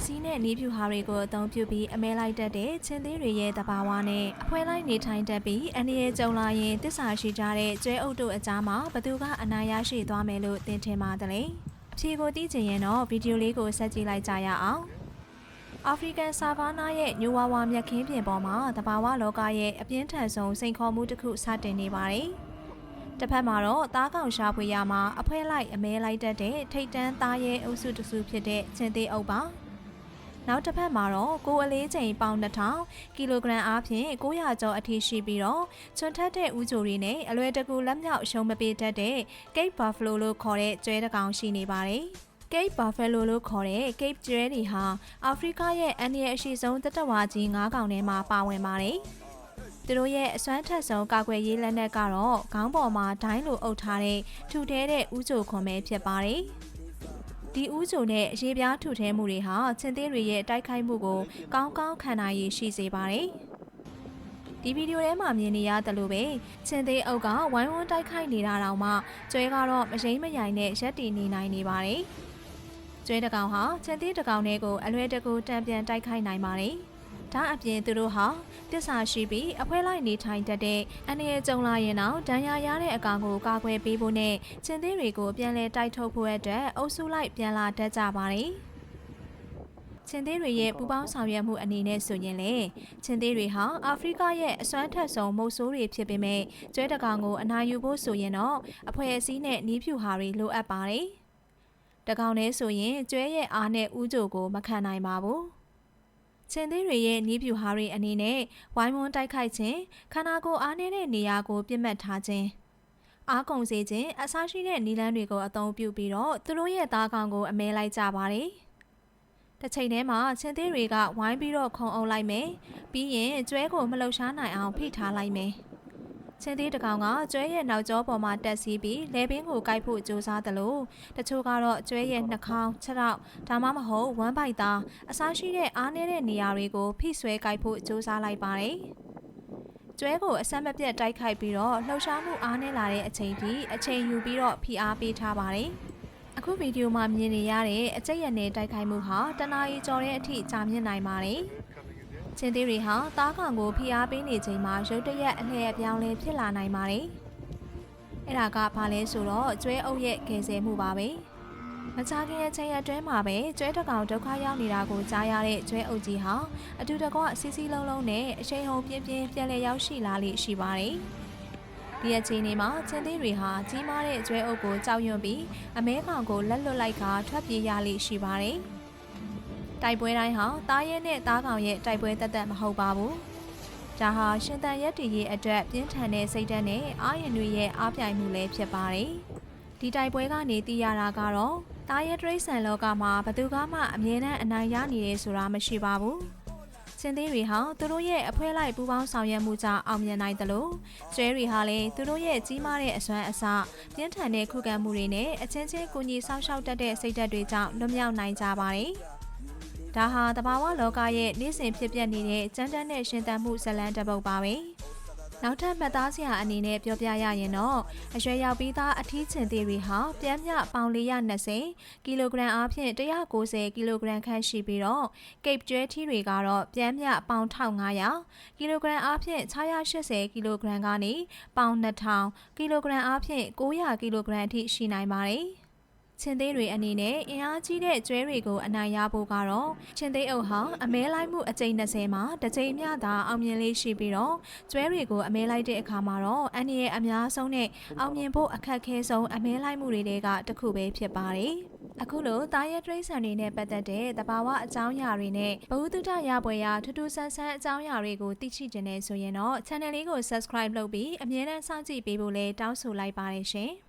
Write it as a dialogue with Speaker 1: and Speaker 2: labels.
Speaker 1: အစည်းနဲ့နီးဖြူဟာတွေကိုအသုံးပြုပြီးအမဲလိုက်တတ်တဲ့ချင်းသေးတွေရဲ့တဘာဝနဲ့အဖွဲလိုက်နေထိုင်တတ်ပြီးအန္တရာယ်ကြုံလာရင်တစ္ဆာရှိကြတဲ့ကျွဲအုပ်တို့အကြားမှာဘသူကအနာရရှိသွားမယ်လို့သင်ထင်ပါတယ်လေအဖြေကိုသိချင်ရင်တော့ဗီဒီယိုလေးကိုဆက်ကြည့်လိုက်ကြရအောင်အာဖရိကန်ဆာဗာနာရဲ့ညိုဝါဝါမြက်ခင်းပြင်ပေါ်မှာတဘာဝလောကရဲ့အပြင်းထန်ဆုံးစိန်ခေါ်မှုတစ်ခုစတင်နေပါတယ်။တစ်ဖက်မှာတော့သားကောင်ရှာဖွေရမှာအဖွဲလိုက်အမဲလိုက်တတ်တဲ့ထိတ်တန်းသားရဲ့အုပ်စုတစ်စုဖြစ်တဲ့ချင်းသေးအုပ်ပါ။ နောက်တစ်ဖက်မှာတော့ကိုအလေးချိန်ပေါင်2000ကီလိုဂရမ်အားဖြင့်900ကျော်အထိရှိပြီးတော့ချွန်ထက်တဲ့ဥကြိုတွေနဲ့အလွယ်တကူလက်မြောက်ရှုံးမပေးတတ်တဲ့ Cape Buffalo လို့ခေါ်တဲ့ကျွဲတစ်ကောင်ရှိနေပါတယ်။ Cape Buffalo လို့ခေါ်တဲ့ Cape ကျွဲတွေဟာအာဖရိကရဲ့အန္တရာယ်အရှိဆုံးတက်တဝါကြီး၅ကောင်ထဲမှာပါဝင်ပါတယ်။သူတို့ရဲ့အစွမ်းထက်ဆုံးကာကွယ်ရေးလက်နက်ကတော့ခေါင်းပေါ်မှာဒိုင်းလိုအုပ်ထားတဲ့ထူထဲတဲ့ဥကြိုခွန်ပဲဖြစ်ပါတယ်။ ဒီဥကြိုနဲ့ရေပြားထူထဲမှုတွေဟာချင်းသေးတွေရဲ့တိုက်ခိုက်မှုကိုကောင်းကောင်းခံနိုင်ရည်ရှိစေပါတယ်။ဒီဗီဒီယိုထဲမှာမြင်နေရတယ်လို့ပဲချင်းသေးအုပ်ကဝိုင်းဝန်းတိုက်ခိုက်နေတာတောင်မှကျွဲကတော့မရိမ့်မရိုင်နဲ့ရက်တည်နေနိုင်နေပါတယ်။ကျွဲတစ်ကောင်ဟာချင်းသေးတစ်ကောင်နဲ့ကိုအလွယ်တကူတံပြန်တိုက်ခိုက်နိုင်ပါတယ်။ ဒါအပြင်သူတို့ဟာတစ္ဆာရှိပြီးအဖွဲလိုက်နေထိုင်တတ်တဲ့အန္တရာယ်ကြုံလာရင်တော့ဒဏ်ရာရတဲ့အကောင်ကိုကာကွယ်ပေးဖို့နဲ့ချင်းသေးတွေကိုပြန်လဲတိုက်ထုတ်ဖို့အတွက်အုပ်စုလိုက်ပြန်လာတတ်ကြပါတယ်။ချင်းသေးတွေရဲ့ပူပေါင်းဆောင်ရွက်မှုအနေနဲ့ဆိုရင်လေချင်းသေးတွေဟာအာဖရိကရဲ့အစွမ်းထက်ဆုံးမုတ်ဆိုးတွေဖြစ်ပေမဲ့ကျွဲတကောင်ကိုအနာယူဖို့ဆိုရင်တော့အဖွဲ့အစည်းနဲ့နီးဖြူဟာတွေလိုအပ်ပါတယ်။တကောင်နဲ့ဆိုရင်ကျွဲရဲ့အားနဲ့ဥကြိုကိုမခံနိုင်ပါဘူး။ ချင်းသေးတွေရဲ့နီးပြူဟာတွေအနေနဲ့ဝိုင်းဝန်းတိုက်ခိုက်ခြင်းခန္ဓာကိုယ်အားနည်းတဲ့နေရာကိုပြစ်မှတ်ထားခြင်းအားကုန်စေခြင်းအစားရှိတဲ့နီလန်းတွေကိုအသုံးပြုပြီးတော့သူတို့ရဲ့သားကောင်ကိုအမဲလိုက်ကြပါတယ်။တစ်ချိန်တည်းမှာချင်းသေးတွေကဝိုင်းပြီးတော့ခုံအောင်လိုက်မယ်။ပြီးရင်ကျွဲကိုမလှုပ်ရှားနိုင်အောင်ဖိထားလိုက်မယ်။ ချင်းသေးတကောင်ကကျွဲရဲ့နောက်ကျောပေါ်မှာတက်စီးပြီးလဲပင်ကိုကိုက်ဖို့ကြိုးစားသလိုတချို့ကတော့ကျွဲရဲ့နှာခေါင်းခြေထောက်ဒါမှမဟုတ်ဝမ်းပိုက်သားအစားရှိတဲ့အားနည်းတဲ့နေရာတွေကိုဖိဆွဲကိုက်ဖို့ကြိုးစားလိုက်ပါတယ်။ကျွဲကိုအဆက်မပြတ်တိုက်ခိုက်ပြီးတော့လှုပ်ရှားမှုအားနည်းလာတဲ့အချိန်ထိအချိန်ယူပြီးတော့ဖိအားပေးထားပါတယ်။အခုဗီဒီယိုမှာမြင်နေရတဲ့အကျက်ရနဲ့တိုက်ခိုက်မှုဟာတနာရီကျော်တဲ့အထိကြာမြင့်နိုင်ပါတယ်။ ချင်းသေးတွေဟာသားကောင်ကိုဖိအားပေးနေချိန်မှာရုတ်တရက်အလှည့်အပြောင်းလဲဖြစ်လာနိုင်ပါတယ်။အဲ့ဒါကဘာလဲဆိုတော့ကျွဲအုပ်ရဲ့ကယ်ဆယ်မှုပါပဲ။မကြခင်အချိန်အတွင်းမှာပဲကျွဲတကောင်ဒုက္ခရောက်နေတာကိုကြားရတဲ့ကျွဲအုပ်ကြီးဟာအတူတကွစီစီလုံးလုံးနဲ့အချိန်ဟုန်ပြင်းပြင်းပြန်လည်ရောက်ရှိလာလိမ့်ရှိပါတယ်။ဒီအချိန်ဒီမှာချင်းသေးတွေဟာကြီးမားတဲ့ကျွဲအုပ်ကိုကြောက်ရွံ့ပြီးအမဲကောင်ကိုလက်လွတ်လိုက်ခါထွက်ပြေးရလိမ့်ရှိပါတယ်။ တိုက်ပွဲတိုင်းဟာတားရဲနဲ့တားကောင်ရဲ့တိုက်ပွဲတက်တက်မဟုတ်ပါဘူး။ဒါဟာရှင်တန်ရက်တည်ရဲ့အတွက်ပြင်းထန်တဲ့စိတ်ဓာတ်နဲ့အာရုံတွေရဲ့အားပြိုင်မှုလည်းဖြစ်ပါတယ်။ဒီတိုက်ပွဲကနေသိရတာကတော့တားရဲတရိတ်ဆန်လောကမှာဘသူကမှအမြဲတမ်းအနိုင်ရနေတယ်ဆိုတာမရှိပါဘူး။စင်သေးတွေဟာသူတို့ရဲ့အဖွဲလိုက်ပူပေါင်းဆောင်ရွက်မှုကြောင့်အောင်မြင်နိုင်တယ်လို့ကျွဲတွေဟာလည်းသူတို့ရဲ့ကြီးမားတဲ့အစွမ်းအစပြင်းထန်တဲ့ခုခံမှုတွေနဲ့အချင်းချင်းကူညီဆောင်ရှောက်တတ်တဲ့စိတ်ဓာတ်တွေကြောင့်လွတ်မြောက်နိုင်ကြပါတယ်။ ဒါဟာတဘာဝလောကရဲ့နေ့စဉ်ဖြစ်ပျက်နေတဲ့ကြမ်းတမ်းတဲ့ရှင်သန်မှုဇလန်းတစ်ပုဒ်ပါပဲ။နောက်ထပ်မှတ်သားစရာအနေနဲ့ပြောပြရရင်တော့အရွယ်ရောက်ပြီးသားအထီးချင်သေးတွေဟာပြမ်းမြပေါင်420ကီလိုဂရမ်အားဖြင့်190ကီလိုဂရမ်ခန့်ရှိပြီးတော့ကိပ်ကျွဲထီးတွေကတော့ပြမ်းမြပေါင်1500ကီလိုဂရမ်အားဖြင့်680ကီလိုဂရမ်ကနေပေါင်2000ကီလိုဂရမ်အားဖြင့်900ကီလိုဂရမ်အထိရှိနိုင်ပါတယ်။ ချင်းသေးတွေအနေနဲ့အင်အားကြီးတဲ့ကျွဲတွေကိုအနိုင်ရဖို့ကတော့ချင်းသေးအုပ်ဟာအမဲလိုက်မှုအကြိမ်20မှာတစ်ကြိမ်မျှသာအောင်မြင်လေးရှိပြီးတော့ကျွဲတွေကိုအမဲလိုက်တဲ့အခါမှာတော့အန်ဒီရဲ့အများဆုံးနဲ့အောင်မြင်ဖို့အခက်ခဲဆုံးအမဲလိုက်မှုတွေကတခုပဲဖြစ်ပါတယ်။အခုလိုတာရဲတရိษံတွေနဲ့ပတ်သက်တဲ့တဘာဝအကြောင်းအရာတွေနဲ့ဘဝတုဒရပွဲရာထူးထူးဆန်းဆန်းအကြောင်းအရာတွေကိုသိရှိကြနေဆိုရင်တော့ channel လေးကို subscribe လုပ်ပြီးအမြဲတမ်းစောင့်ကြည့်ပေးဖို့လည်းတောင်းဆိုလိုက်ပါတယ်ရှင်။